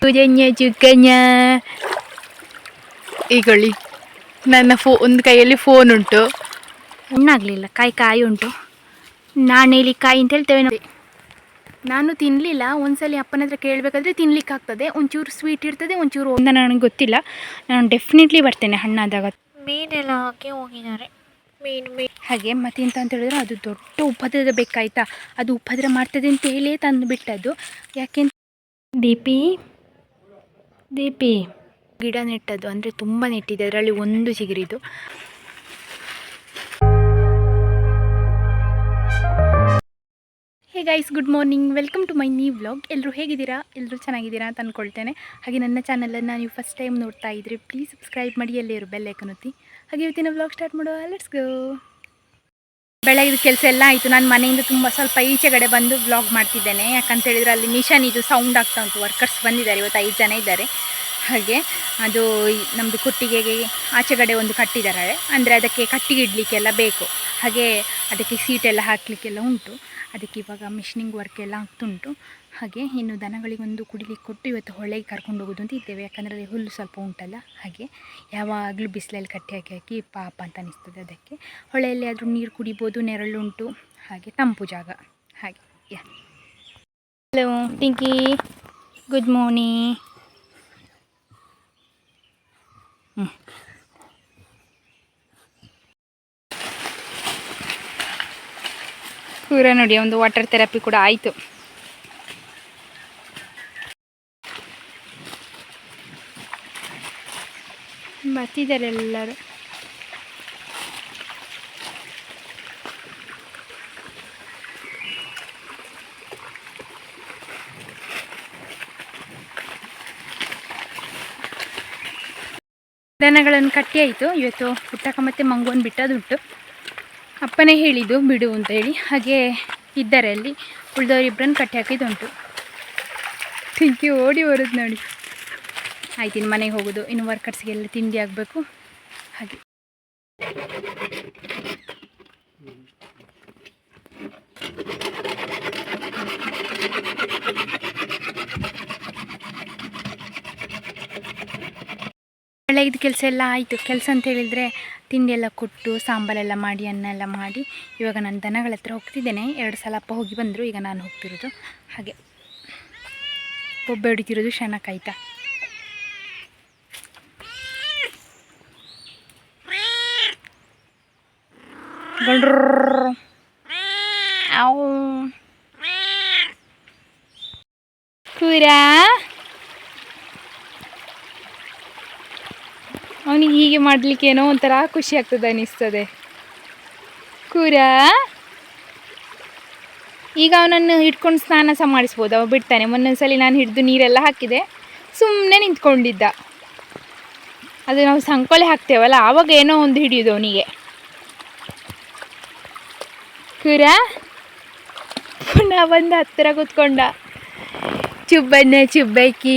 ತುಜನ್ಯ ಚಿಕ್ಕನ್ಯ. ಈಗೊಳ್ಳಿ. ನನ್ನ ಫೋ ಒಂದು ಕೈಯಲ್ಲಿ ಫೋನ್ ಉಂಟು. ಹಣ್ಣಾಗಲಿಲ್ಲ ಕಾಯಿ ಕಾಯಿ ಉಂಟು. ನಾನೇಲಿ ಕಾಯಿ ಅಂತ ಹೇಳ್ತೇವೆ ನೋಡಿ ನಾನು ತಿನ್ನಲಿಲ್ಲ ಒಂದ್ಸಲಿ ಅಪ್ಪನ ಹತ್ರ ಕೇಳಬೇಕಾದ್ರೆ ತಿನ್ಲಿಕ್ಕೆ ಆಗ್ತದೆ. ಒಂಚೂರು ಸ್ವೀಟ್ ಇರ್ತದೆ ಒಂಚೂರು ಒಂದ ನನಗೆ ಗೊತ್ತಿಲ್ಲ. ನಾನು ಡೆಫಿನೆಟ್ಲಿ ಬರ್ತೇನೆ ಹಣ್ಣಾದಾಗ. ಮೀನೆಲ್ಲ ಹಾಕಿ ಹೋಗಿದ್ದಾರೆ. ಮೀನು ಮೀನು. ಹಾಗೆ ಮತ್ತೆಂತ ಅಂತ ಹೇಳಿದ್ರೆ ಅದು ದೊಡ್ಡ ಉಪದ್ರ ಬೇಕಾಯ್ತಾ? ಅದು ಉಪದ್ರ ಮಾಡ್ತದೆ ಅಂತ ಹೇಳಿ ತಂದು ಬಿಟ್ಟದ್ದು. ಯಾಕೆಂತ ದೀಪಿ ದೀಪಿ. ಗಿಡ ನೆಟ್ಟದ್ದು. ಅಂದರೆ ತುಂಬ ನೆಟ್ಟಿದೆ. ಅದರಲ್ಲಿ ಒಂದು ಚಿಗುರಿದು. Hey guys good morning welcome to my new vlog ಎಲ್ಲರೂ ಹೇಗಿದ್ದೀರಾ? ಎಲ್ಲರೂ ಚೆನ್ನಾಗಿದ್ದೀರಾ ಅಂತ ಅಂದ್ಕೊಳ್ತೇನೆ ಹಾಗೆ ನನ್ನ ಚಾನಲನ್ನು ನೀವು ಫಸ್ಟ್ ಟೈಮ್ ನೋಡ್ತಾ ಇದ್ರಿ ಪ್ಲೀಸ್ ಸಬ್ಸ್ಕ್ರೈಬ್ ಮಾಡಿ ಎಲ್ಲೇ ಇರು ಬೆಲ್ ಐಕನ್ ಒತ್ತಿ. ಹಾಗೆ ಇವತ್ತಿನ ವ್ಲಾಗ್ ಸ್ಟಾರ್ಟ್ ಮಾಡುವ ಲೆಟ್ಸ್ ಗೋ ಬೆಳಗಿನ ಕೆಲಸ ಎಲ್ಲ ಆಯಿತು. ನಾನು ಮನೆಯಿಂದ ತುಂಬ ಸ್ವಲ್ಪ ಈಚೆಗಡೆ ಬಂದು ಬ್ಲಾಗ್ ಮಾಡ್ತಿದ್ದೇನೆ. ಯಾಕಂತ ಹೇಳಿದ್ರೆ ಅಲ್ಲಿ ಮಿಷನ್ ಇದು ಸೌಂಡ್ ಆಗ್ತಾ ಉಂಟು. ವರ್ಕರ್ಸ್ ಬಂದಿದ್ದಾರೆ. ಇವತ್ತು ಐದು ಜನ ಇದ್ದಾರೆ. ಹಾಗೆ ಅದು ನಮ್ಮದು ಕುಟ್ಟಿಗೆಗೆ ಆಚೆಗಡೆ ಒಂದು ಕಟ್ಟಿದ್ದಾರೆ. ಅಂದರೆ ಅದಕ್ಕೆ ಕಟ್ಟಿಗೆ ಇಡಲಿಕ್ಕೆಲ್ಲ ಬೇಕು. ಹಾಗೆ ಅದಕ್ಕೆ ಸೀಟೆಲ್ಲ ಹಾಕಲಿಕ್ಕೆಲ್ಲ ಉಂಟು. ಅದಕ್ಕೆ ಇವಾಗ ಮಿಷಿನಿಂಗ್ ವರ್ಕ್ ಎಲ್ಲ ಆಗ್ತುಂಟು. ಹಾಗೆ ಇನ್ನು ದನಗಳಿಗೊಂದು ಕುಡಿಲಿಕ್ಕೆ ಕೊಟ್ಟು ಇವತ್ತು ಹೊಳೆಗೆ ಕರ್ಕೊಂಡು ಹೋಗೋದು ಅಂತ ಇದ್ದೇವೆ. ಯಾಕಂದರೆ ಅಲ್ಲಿ ಹುಲ್ಲು ಸ್ವಲ್ಪ ಉಂಟಲ್ಲ. ಹಾಗೆ ಯಾವಾಗಲೂ ಬಿಸಿಲಲ್ಲಿ ಕಟ್ಟಿ ಹಾಕಿ ಹಾಕಿ ಪಾಪ ಅಂತ ಅನಿಸ್ತದೆ ಅದಕ್ಕೆ. ಹೊಳೆಯಲ್ಲಿ ಆದರೂ ನೀರು ಕುಡಿಬೋದು ನೆರಳುಂಟು ಹಾಗೆ ತಂಪು ಜಾಗ. ಹಾಗೆ, yeah. Hello Tinky good morning ಹ್ಞೂ ಪೂರ ನೋಡಿ, ಒಂದು ವಾಟರ್ ಥೆರಪಿ ಕೂಡ ಆಯಿತು. ಬರ್ತಿದ್ದಾರೆ ಎಲ್ಲರೂ. ದನಗಳನ್ನು ಕಟ್ಟಿ ಆಯಿತು. ಇವತ್ತು ಪುಟ್ಟಕ್ಕ ಮತ್ತು ಮಂಗೋನ್ ಬಿಟ್ಟದುಂಟು ಅಪ್ಪನೇ ಹೇಳಿದ್ದು ಬಿಡು ಅಂತ ಹೇಳಿ. ಹಾಗೆ ಇದ್ದಾರೆ ಅಲ್ಲಿ. ಉಳಿದವರಿಬ್ಬರನ್ನು ಕಟ್ಟಿ ಹಾಕಿದ್ದುಂಟು ತಿಂಕಿ ಓಡಿ ಬರೋದು ನೋಡಿ. ಆಯ್ತು ಇನ್ನು ಮನೆಗೆ ಹೋಗೋದು. ಇನ್ನು ವರ್ಕರ್ಸ್ಗೆಲ್ಲ ತಿಂಡಿ ಆಗಬೇಕು ಹಾಗೆ. ಬೆಳಗಿದ ಕೆಲಸ ಎಲ್ಲ ಆಯಿತು. ಕೆಲಸ ಅಂತ ಹೇಳಿದರೆ ತಿಂಡಿ ಎಲ್ಲ ಕೊಟ್ಟು, ಸಾಂಬಾರೆಲ್ಲ ಮಾಡಿ, ಅನ್ನ ಎಲ್ಲ ಮಾಡಿ. ಇವಾಗ ನಾನು ದನಗಳ ಹತ್ರ ಹೋಗ್ತಿದ್ದೇನೆ. ಎರಡು ಸಲ ಅಪ್ಪ ಹೋಗಿ ಬಂದರು, ಈಗ ನಾನು ಹೋಗ್ತಿರೋದು. ಹಾಗೆ. ಒಬ್ಬ ಹಿಡಿತಿರೋದು ಶನಕ್ಕಾಯ್ತಾ ಕೂರಾ? ಅವನಿಗೆ ಹೀಗೆ ಮಾಡಲಿಕ್ಕೆ ಏನೋ ಒಂಥರ ಖುಷಿ ಆಗ್ತದೆ ಅನಿಸ್ತದೆ. ಕುರಾ? ಈಗ ಅವನನ್ನು ಹಿಡ್ಕೊಂಡು ಸ್ನಾನ ಸಹ ಮಾಡಿಸ್ಬೋದು. ಅವ ಬಿಡ್ತಾನೆ. ಮೊನ್ನೊಂದ್ಸಲಿ ನಾನು ಹಿಡಿದು ನೀರೆಲ್ಲ ಹಾಕಿದೆ. ಸುಮ್ಮನೆ ನಿಂತ್ಕೊಂಡಿದ್ದ. ಅದು ನಾವು ಸಂಕೋಲೆ ಹಾಕ್ತೇವಲ್ಲ, ಆವಾಗ ಏನೋ ಒಂದು ಹಿಡಿಯೋದು ಅವನಿಗೆ. ಕೂರ ಪುನಃ ಬಂದು ಹತ್ತಿರ ಕೂತ್ಕೊಂಡ. ಚುಬ್ಬಣ್ಣ, ಚುಬ್ಬಕ್ಕಿ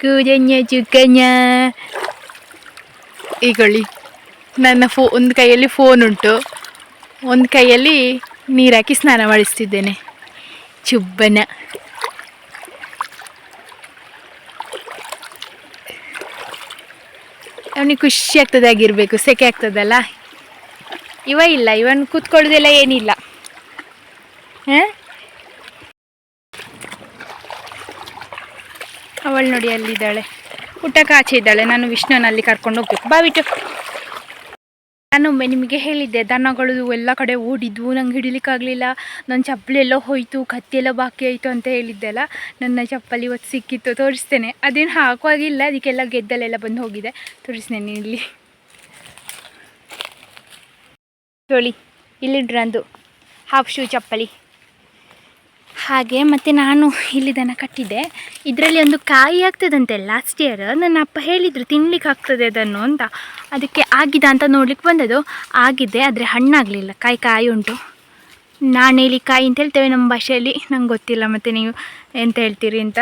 ಕೂಜನ್ಯ ಚುಕ್ಕನ್ಯ ಈಗೊಳ್ಳಿ. ನನ್ನ ಫೋ, ಒಂದು ಕೈಯಲ್ಲಿ ಫೋನ್ ಉಂಟು. ಒಂದು ಕೈಯಲ್ಲಿ ನೀರಾಕಿ ಸ್ನಾನ ಮಾಡಿಸ್ತಿದ್ದೇನೆ. ಚುಬ್ಬನ ಅವನಿಗೆ ಖುಷಿ ಆಗ್ತದೆ ಆಗಿರಬೇಕು ಸೆಕೆ ಆಗ್ತದಲ್ಲ? ಇವ ಇಲ್ಲ, ಇವನ್ ಕೂತ್ಕೊಳ್ಳೋದಿಲ್ಲ ಏನಿಲ್ಲ. ಅವಳು ನೋಡಿ ಅಲ್ಲಿದ್ದಾಳೆ. ಊಟಕ್ಕೆ ಆಚೆ ಇದ್ದಾಳೆ. ನಾನು ವಿಷ್ಣುನಲ್ಲಿ ಕರ್ಕೊಂಡು ಹೋಗ್ಬೇಕು. ಬಾ ಬಿಟ್ಟು ನಾನೊಮ್ಮೆ ನಿಮಗೆ ಹೇಳಿದ್ದೆ, ದನಗಳು ಎಲ್ಲ ಕಡೆ ಓಡಿದ್ವು, ನಂಗೆ ಹಿಡಿಲಿಕ್ಕಾಗಲಿಲ್ಲ ನನ್ನ ಚಪ್ಪಲಿ ಎಲ್ಲ ಹೋಯಿತು ಕತ್ತಿ ಎಲ್ಲ ಬಾಕಿ ಆಯಿತು ಅಂತ ಹೇಳಿದ್ದೆಲ್ಲ ನನ್ನ ಚಪ್ಪಲಿ ಇವತ್ತು ಸಿಕ್ಕಿತ್ತು, ತೋರಿಸ್ತೇನೆ. ಅದೇನು ಹಾಕುವಾಗಿಲ್ಲ, ಅದಕ್ಕೆಲ್ಲ ಗೆದ್ದಲೆಲ್ಲ ಬಂದು ಹೋಗಿದೆ. ತೋರಿಸ್ತೇನೆ ಇಲ್ಲಿ ನೋಡಿ ಇಲ್ಲಿಡ್ರಂದು ಹಾಫ್ ಶೂ ಚಪ್ಪಲಿ. ಹಾಗೆ ಮತ್ತು ನಾನು ಇಲ್ಲಿ ದನ ಕಟ್ಟಿದ್ದೆ. ಇದರಲ್ಲಿ ಒಂದು ಕಾಯಿ ಆಗ್ತದಂತೆ ಲಾಸ್ಟ್ ಇಯರ್ ನನ್ನ ಅಪ್ಪ ಹೇಳಿದರು, ತಿನ್ಲಿಕ್ಕೆ ಆಗ್ತದೆ ಅದನ್ನು ಅಂತ. ಅದಕ್ಕೆ ಆಗಿದೆ ಅಂತ ನೋಡ್ಲಿಕ್ಕೆ ಬಂದದ್ದು. ಆಗಿದೆ, ಆದರೆ ಹಣ್ಣಾಗಲಿಲ್ಲ. ಕಾಯಿ ಕಾಯಿ ಉಂಟು. ನಾಣೇಲಿ ಕಾಯಿ ಅಂತ ಹೇಳ್ತೇವೆ ನಮ್ಮ ಭಾಷೆಯಲ್ಲಿ. ನಂಗೆ ಗೊತ್ತಿಲ್ಲ ಮತ್ತು ನೀವು ಎಂತ ಹೇಳ್ತೀರಿ ಅಂತ.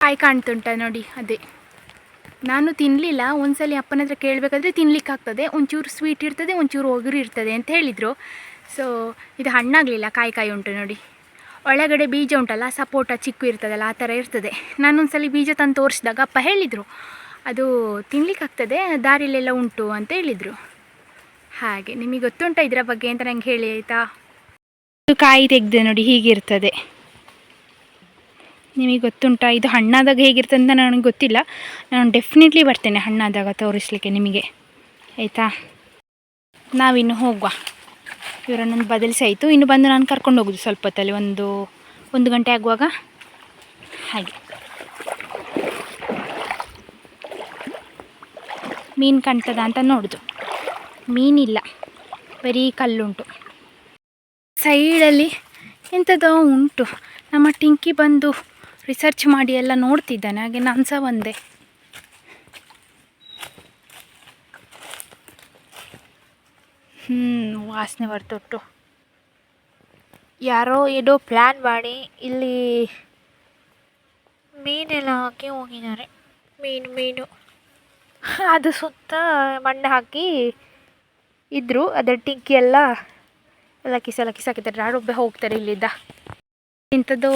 ಕಾಯಿ ಕಾಣ್ತುಂಟ ನೋಡಿ, ಅದೇ. ನಾನು ತಿನ್ನಲಿಲ್ಲ ಒಂದ್ಸಲಿ ಅಪ್ಪನ ಹತ್ರ ಕೇಳಬೇಕಾದ್ರೆ ತಿನ್ಲಿಕ್ಕೆ ಆಗ್ತದೆ, ಒಂಚೂರು ಸ್ವೀಟ್ ಇರ್ತದೆ, ಒಂಚೂರು ಒಗರು ಇರ್ತದೆ ಅಂತ ಹೇಳಿದರು. ಸೊ ಇದು ಹಣ್ಣಾಗಲಿಲ್ಲ, ಕಾಯಿ ಕಾಯಿ ಉಂಟು ನೋಡಿ. ಒಳಗಡೆ ಬೀಜ ಉಂಟಲ್ಲ, ಸಪೋಟ ಚಿಕ್ಕು ಇರ್ತದಲ್ಲ, ಆ ಥರ ಇರ್ತದೆ. ನಾನೊಂದ್ಸಲಿ ಬೀಜ ತಂದು ತೋರಿಸಿದಾಗ ಅಪ್ಪ ಹೇಳಿದರು, ಅದು ತಿನ್ಲಿಕ್ಕಾಗ್ತದೆ ದಾರಿಲೆಲ್ಲ ಉಂಟು ಅಂತ ಹೇಳಿದರು. ಹಾಗೆ, ನಿಮಗೆ ಗೊತ್ತುಂಟ ಇದರ ಬಗ್ಗೆ ಅಂತ ನಂಗೆ ಹೇಳಿ, ಆಯಿತಾ? ಕಾಯಿ ತೆಗೆದೆ ನೋಡಿ, ಹೀಗಿರ್ತದೆ. ನಿಮಗೆ ಗೊತ್ತುಂಟ? ಇದು ಹಣ್ಣಾದಾಗ ಹೇಗಿರ್ತದೆ ಅಂತ ನನಗೆ ಗೊತ್ತಿಲ್ಲ. ನಾನು ಡೆಫಿನೆಟ್ಲಿ ಬರ್ತೇನೆ ಹಣ್ಣಾದಾಗ ತೋರಿಸ್ಲಿಕ್ಕೆ ನಿಮಗೆ. ಆಯಿತಾ? ನಾವಿನ್ನು ಹೋಗುವ. ಇವರನ್ನೊಂದು ಬದಲಿಸಿ ಆಯಿತು. ಇನ್ನು ಬಂದು ನಾನು ಕರ್ಕೊಂಡು ಹೋಗೋದು ಸ್ವಲ್ಪ ಹೊತ್ತಲ್ಲಿ ಒಂದು ಒಂದು ಗಂಟೆ ಆಗುವಾಗ? ಹಾಗೆ. ಮೀನು ಕಾಣ್ತದ ಅಂತ ನೋಡೋದು. ಮೀನಿಲ್ಲ. ಬರೀ ಕಲ್ಲುಂಟು. ಸೈಡಲ್ಲಿ ಎಂಥದೋ ಉಂಟು. ನಮ್ಮ ಟಿಂಕಿ ಬಂದು ರಿಸರ್ಚ್ ಮಾಡಿ ಎಲ್ಲ ನೋಡ್ತಿದ್ದಾನೆ, ಹಾಗೆ ನಾನು ಸಹ ಒಂದೇ. ಹ್ಞೂ ವಾಸನೆ ಬರ್ತೊಟ್ಟು ಯಾರೋ ಏನೋ ಪ್ಲ್ಯಾನ್ ಮಾಡಿ ಇಲ್ಲಿ ಮೀನೆಲ್ಲ ಹಾಕಿ ಹೋಗಿದ್ದಾರೆ. ಮೀನು ಮೀನು. ಅದು ಸುತ್ತ ಮಣ್ಣು ಹಾಕಿ ಇದ್ದರು ಅದರ ಟಿಂಕಿ ಎಲ್ಲ ಎಲ್ಲ ಕಿಸೆಲ್ಲ ಕಿಸಾಕಿದ್ದಾರೆ ಯಾರೊಬ್ಬ ಹೋಗ್ತಾರೆ ಇಲ್ಲಿದ್ದ ಇಂಥದ್ದು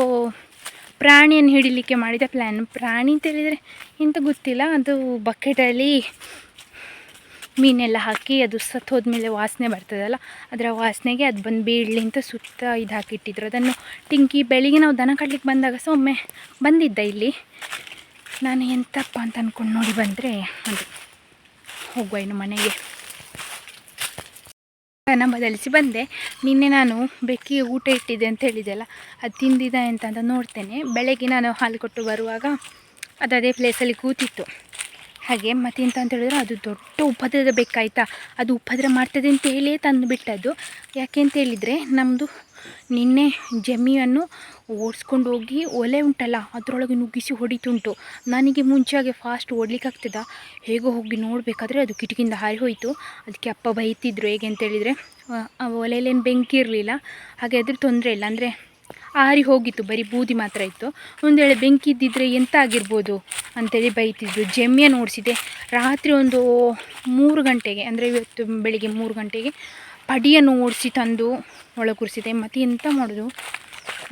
ಪ್ರಾಣಿಯನ್ನು ಹಿಡಿಲಿಕ್ಕೆ ಮಾಡಿದ ಪ್ಲ್ಯಾನ್ ಪ್ರಾಣಿ ಅಂತ ಹೇಳಿದರೆ ಎಂತ ಗೊತ್ತಿಲ್ಲ, ಅದು ಬಕೆಟಲ್ಲಿ ಮೀನೆಲ್ಲ ಹಾಕಿ ಅದು ಸತ್ತು ಹೋದ್ಮೇಲೆ ವಾಸನೆ ಬರ್ತದಲ್ಲ, ಅದರ ವಾಸನೆಗೆ ಅದು ಬಂದು ಬೀಳಲಿ ಅಂತ ಸುತ್ತ ಇದು ಹಾಕಿಟ್ಟಿದ್ರು. ಅದನ್ನು ಟಿಂಕಿ ಬೆಳಿಗ್ಗೆ ನಾವು ದನ ಕಟ್ಲಿಕ್ಕೆ ಬಂದಾಗ ಸಹ ಒಮ್ಮೆ ಬಂದಿದ್ದ ಇಲ್ಲಿ. ನಾನು ಎಂತಪ್ಪ ಅಂತ ಅಂದ್ಕೊಂಡು ನೋಡಿ ಬಂದರೆ ಅದು ಹೋಗುವ ಇನ್ನು ಮನೆಗೆ. ದನ ಬದಲಿಸಿ ಬಂದೆ. ನಿನ್ನೆ ನಾನು ಬೆಕ್ಕಿಗೆ ಊಟ ಇಟ್ಟಿದ್ದೆ ಅಂತ ಹೇಳಿದೆಲ್ಲ ಅದು ತಿಂದಿದೆ ಎಂತ ಅಂತ ನೋಡ್ತೇನೆ. ಬೆಳಗ್ಗೆ ನಾನು ಹಾಲು ಕೊಟ್ಟು ಬರುವಾಗ ಅದು ಅದೇ ಪ್ಲೇಸಲ್ಲಿ ಕೂತಿತ್ತು. ಹಾಗೆ ಮತ್ತೆಂತ ಅಂತ ಹೇಳಿದ್ರೆ ಅದು ದೊಡ್ಡ ಉಪದ್ರದ ಬೇಕಾಯ್ತಾ? ಅದು ಉಪದ್ರ ಮಾಡ್ತದೆ ಅಂತ ಹೇಳಿಯೇ ತಂದು ಬಿಟ್ಟದ್ದು. ಯಾಕೆ ಅಂತ ಹೇಳಿದರೆ ನಮ್ಮದು ನಿನ್ನೆ ಜಮಿಯನ್ನು ಓಡಿಸ್ಕೊಂಡು ಹೋಗಿ ಒಲೆ ಉಂಟಲ್ಲ, ಅದರೊಳಗೆ ನುಗ್ಗಿಸಿ ಹೊಡಿತುಂಟು. ನನಗೆ ಮುಂಚೆಗೆ ಫಾಸ್ಟ್ ಓಡ್ಲಿಕ್ಕಾಗ್ತದ ಹೇಗೋ ಹೋಗಿ ನೋಡಬೇಕಾದ್ರೆ ಅದು ಕಿಟಕಿಯಿಂದ ಹಾರಿ ಹೋಯಿತು. ಅದಕ್ಕೆ ಅಪ್ಪ ಬೈತಿದ್ರು ಹೇಗೆ ಅಂತೇಳಿದರೆ ಒಲೆಯಲ್ಲೇನು ಬೆಂಕಿ ಇರಲಿಲ್ಲ. ಹಾಗೆ ಅದ್ರ ತೊಂದರೆ ಇಲ್ಲ. ಅಂದರೆ ಆರಿ ಹೋಗಿತ್ತು, ಬರೀ ಬೂದಿ ಮಾತ್ರ ಇತ್ತು. ಒಂದು ವೇಳೆ ಬೆಂಕಿ ಇದ್ದಿದ್ರೆ ಎಂತ ಆಗಿರ್ಬೋದು ಅಂತೇಳಿ ಬೈತಿದ್ರು ಜಮ್ಮಿಯನ್ನು ಓಡಿಸಿದೆ ರಾತ್ರಿ ಒಂದು ಮೂರು ಗಂಟೆಗೆ, ಅಂದರೆ ಇವತ್ತು ಬೆಳಿಗ್ಗೆ ಮೂರು ಗಂಟೆಗೆ ಪಡಿಯನ್ನು ಓಡಿಸಿ ತಂದು ಒಳಗೆ ಕೂರಿಸಿದೆ ಮತ್ತು ಎಂತ ಮಾಡೋದು?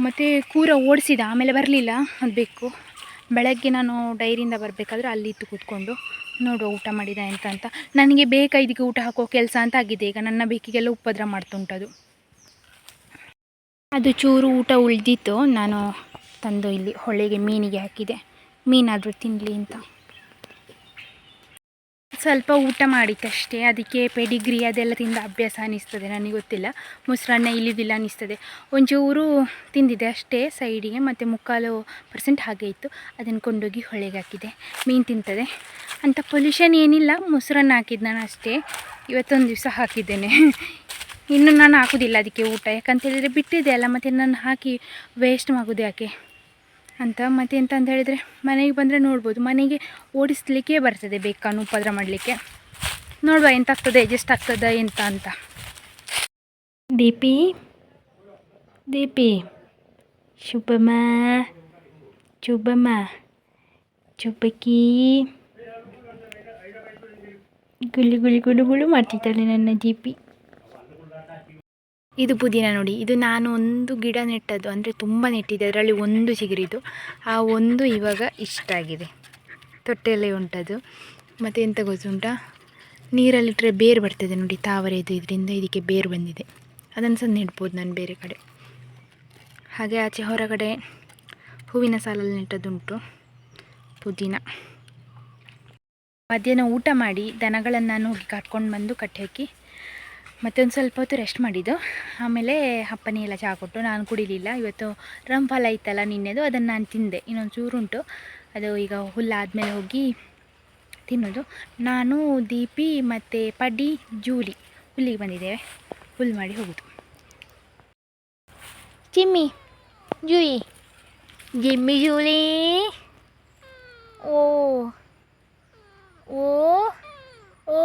ಮತ್ತು ಕೂರ ಓಡಿಸಿದ, ಆಮೇಲೆ ಬರಲಿಲ್ಲ. ಅದು ಬೇಕು. ಬೆಳಗ್ಗೆ ನಾನು ಡೈರಿಯಿಂದ ಬರಬೇಕಾದ್ರೆ ಅಲ್ಲಿ ಇತ್ತು ಕೂತ್ಕೊಂಡು. ನೋಡುವ ಊಟ ಮಾಡಿದ ಎಂತ ಅಂತ. ನನಗೆ ಬೇಕಾ ಇದಕ್ಕೆ ಊಟ ಹಾಕೋ ಕೆಲಸ ಅಂತ ಆಗಿದೆ. ಈಗ ನನ್ನ ಬೇಕಿಗೆಲ್ಲ ಉಪದ್ರ ಮಾಡ್ತುಂಟದು. ಅದು ಚೂರು ಊಟ ಉಳಿದಿತ್ತು, ನಾನು ತಂದು ಇಲ್ಲಿ ಹೊಳೆಗೆ ಮೀನಿಗೆ ಹಾಕಿದೆ. ಮೀನಾದರೂ ತಿನ್ನಲಿ ಅಂತ. ಸ್ವಲ್ಪ ಊಟ ಮಾಡಿತ್ತಷ್ಟೇ ಅದಕ್ಕೆ ಪೆಡಿಗ್ರಿ ಅದೆಲ್ಲ ತಿಂದ ಅಭ್ಯಾಸ ಅನ್ನಿಸ್ತದೆ, ನನಗೆ ಗೊತ್ತಿಲ್ಲ. ಮೊಸರನ್ನ ಇಳಿದಿಲ್ಲ ಅನ್ನಿಸ್ತದೆ. ಒಂಚೂರು ತಿಂದಿದೆ ಅಷ್ಟೇ ಸೈಡಿಗೆ ಮತ್ತು ಮುಕ್ಕಾಲು ಪರ್ಸೆಂಟ್ ಹಾಗೆ ಇತ್ತು. ಅದನ್ನು ಕೊಂಡೋಗಿ ಹೊಳೆಗೆ ಹಾಕಿದೆ. ಮೀನು ತಿಂತದೆ. ಅಂತ ಪೊಲ್ಯೂಷನ್ ಏನಿಲ್ಲ, ಮೊಸರನ್ನ ಹಾಕಿದ್ದು ನಾನು ಅಷ್ಟೇ. ಇವತ್ತೊಂದು ದಿವಸ ಹಾಕಿದ್ದೇನೆ. ಇನ್ನು ನಾನು ಹಾಕೋದಿಲ್ಲ ಅದಕ್ಕೆ ಊಟ. ಯಾಕಂತ ಹೇಳಿದರೆ ಬಿಟ್ಟಿದೆ ಅಲ್ಲ, ಮತ್ತು ನಾನು ಹಾಕಿ ವೇಸ್ಟ್ ಮಾಡೋದು ಯಾಕೆ ಅಂತ. ಮತ್ತೆ ಎಂತ ಅಂತ ಹೇಳಿದರೆ, ಮನೆಗೆ ಬಂದರೆ ನೋಡ್ಬೋದು. ಮನೆಗೆ ಓಡಿಸ್ಲಿಕ್ಕೆ ಬರ್ತದೆ ಬೇಕಾನು ಉಪದ್ರ ಮಾಡಲಿಕ್ಕೆ. ನೋಡುವ ಎಂತ ಆಗ್ತದೆ ಅಡ್ಜಸ್ಟ್ ಆಗ್ತದ ಎಂತ ಅಂತ. ದೀಪಿ ದೀಪಿ, ಶುಭಮ ಶುಭಮ ಚುಬ್ಬಕಿ ಗುಳಿ ಗುಳಿ ಗುಳು ಗುಳು ಮಾಡ್ತಿದ್ದಾಳೆ ನನ್ನ ದೀಪಿ. ಇದು ಪುದೀನ ನೋಡಿ. ಇದು ನಾನು ಒಂದು ಗಿಡ ನೆಟ್ಟದ್ದು. ಅಂದರೆ ತುಂಬ ನೆಟ್ಟಿದೆ. ಅದರಲ್ಲಿ ಒಂದು ಚಿಗುರಿದು ಆ ಒಂದು ಇವಾಗ ಇಷ್ಟ ಆಗಿದೆ. ತೊಟ್ಟೆಯಲ್ಲೇ ಉಂಟದು. ಮತ್ತು ಎಂತ ಗೊತ್ತುಂಟಾ? ನೀರಲ್ಲಿಟ್ಟರೆ ಬೇರು ಬರ್ತದೆ ನೋಡಿ. ತಾವರೆದು ಇದರಿಂದ ಇದಕ್ಕೆ ಬೇರು ಬಂದಿದೆ. ಅದನ್ನು ಸಹ ನೆಡ್ಬೋದು ನಾನು ಬೇರೆ ಕಡೆ. ಹಾಗೆ ಆಚೆ ಹೊರಗಡೆ ಹೂವಿನ ಸಾಲಲ್ಲಿ ನೆಟ್ಟದುಂಟು ಪುದೀನ. ಮಧ್ಯಾಹ್ನ ಊಟ ಮಾಡಿ ದನಗಳನ್ನು ನಾನು ಹೋಗಿ ಕರ್ಕೊಂಡು ಬಂದು ಕಟ್ಟಿ ಹಾಕಿ ಮತ್ತೊಂದು ಸ್ವಲ್ಪ ಹೊತ್ತು ರೆಸ್ಟ್ ಮಾಡಿದ್ದು. ಆಮೇಲೆ ಅಪ್ಪನೇ ಎಲ್ಲ ಚಹಾ ಕೊಟ್ಟು ನಾನು ಕುಡಿಲಿಲ್ಲ. ಇವತ್ತು ರಂಫಲ ಇತ್ತಲ್ಲ ನಿನ್ನೆದು ಅದನ್ನು ನಾನು ತಿಂದೆ. ಇನ್ನೊಂದು ಚೂರುಂಟು. ಅದು ಈಗ ಹುಲ್ಲಾದಮೇಲೆ ಹೋಗಿ ತಿನ್ನೋದು. ನಾನು ದೀಪಿ ಮತ್ತು ಪಡಿ ಜೂಲಿ ಹುಲ್ಲಿಗೆ ಬಂದಿದ್ದೇವೆ. ಹುಲ್ಲು ಮಾಡಿ ಹೋಗೋದು. ಚಿಮ್ಮಿ ಜೂಯಿ. Jimmy Julie. ಓ ಓ ಓ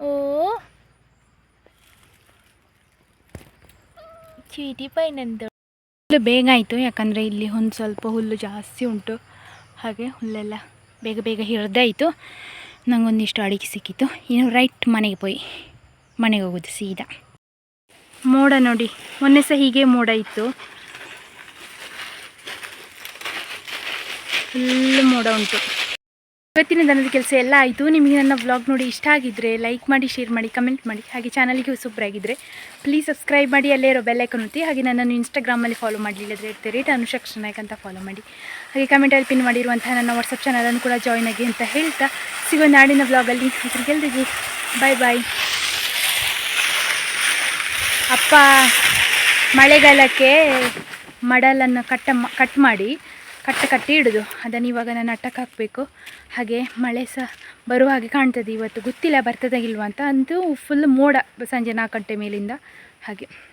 ಓ. ಚೀಟಿ ಪೈ ನಂದು ಹುಲ್ಲು ಬೇಗ ಆಯಿತು. ಯಾಕಂದರೆ ಇಲ್ಲಿ ಒಂದು ಸ್ವಲ್ಪ ಹುಲ್ಲು ಜಾಸ್ತಿ ಉಂಟು. ಹಾಗೆ ಹುಲ್ಲೆಲ್ಲ ಬೇಗ ಬೇಗ ಹಿರಿದಾಯಿತು ನನಗೊಂದಿಷ್ಟು ಅಡಿಗೆ ಸಿಕ್ಕಿತ್ತು. ಇನ್ನು ರೈಟ್ ಮನೆಗೆ ಪೋಯಿ, ಮನೆಗೆ ಹೋಗೋದು ಸೀದಾ. ಮೋಡ ನೋಡಿ, ಮೊನ್ನೆ ಸಹ ಹೀಗೆ ಮೋಡ ಇತ್ತು. ಫುಲ್ ಮೋಡ ಉಂಟು. ಇವತ್ತಿನ ದನದ ಕೆಲಸ ಎಲ್ಲ ಆಯಿತು. ನಿಮಗೆ ನನ್ನ ವ್ಲಾಗ್ ನೋಡಿ ಇಷ್ಟ ಆಗಿದ್ದರೆ ಲೈಕ್ ಮಾಡಿ ಶೇರ್ ಮಾಡಿ ಕಮೆಂಟ್ ಮಾಡಿ. ಹಾಗೆ ಚಾನಲ್ಗೆ ಹೊಸೊಬ್ಬರಾಗಿದ್ದರೆ ಪ್ಲೀಸ್ ಸಬ್ಸ್ಕ್ರೈಬ್ ಮಾಡಿ, ಅಲ್ಲೇ ಇರೋ ಬೆಲ್ಲೈಕನ್ ಒತ್ತಿ. ಹಾಗೆ ನನ್ನನ್ನು ಇನ್ಸ್ಟಾಗ್ರಾಮಲ್ಲಿ ಫಾಲೋ ಮಾಡಲಿಲ್ಲದ್ರೆ ಇರ್ತೀರಿ ರೇಟ್ ಅನುಷಕ್ಷ ನಾಯಕ್ ಅಂತ ಫಾಲೋ ಮಾಡಿ. ಹಾಗೆ ಕಮೆಂಟಲ್ಲಿ ಪಿನ್ ಮಾಡಿರುವಂತಹ ನನ್ನ ವಾಟ್ಸಪ್ ಚಾನಲನ್ನು ಕೂಡ ಜಾಯ್ನ್ ಆಗಿ ಅಂತ ಹೇಳ್ತಾ ಸಿಗೋ ನಾಡಿನ ವ್ಲಾಗಲ್ಲಿ ಎಲ್ರಿಗೂ ಬಾಯ್ ಬಾಯ್ ಅಪ್ಪ, ಮಳೆಗಾಲಕ್ಕೆ ಮಡಲನ್ನು ಕಟ್ಟ ಕಟ್ ಮಾಡಿ. ಕಟ್ಟ ಕಟ್ಟಿ ಇಡೋದು ಅದನ್ನು ಇವಾಗ ನಾನು ಅಟ್ಟಕ್ಕೆ ಹಾಕಬೇಕು. ಹಾಗೆ ಮಳೆ ಸಹ ಬರುವ ಹಾಗೆ ಕಾಣ್ತದೆ ಇವತ್ತು. ಗೊತ್ತಿಲ್ಲ ಬರ್ತದಾಗಿಲ್ವಾ ಅಂತ. ಅಂತೂ ಫುಲ್ ಮೋಡ ಸಂಜೆ ನಾಲ್ಕು ಗಂಟೆ ಮೇಲಿಂದ. ಹಾಗೆ.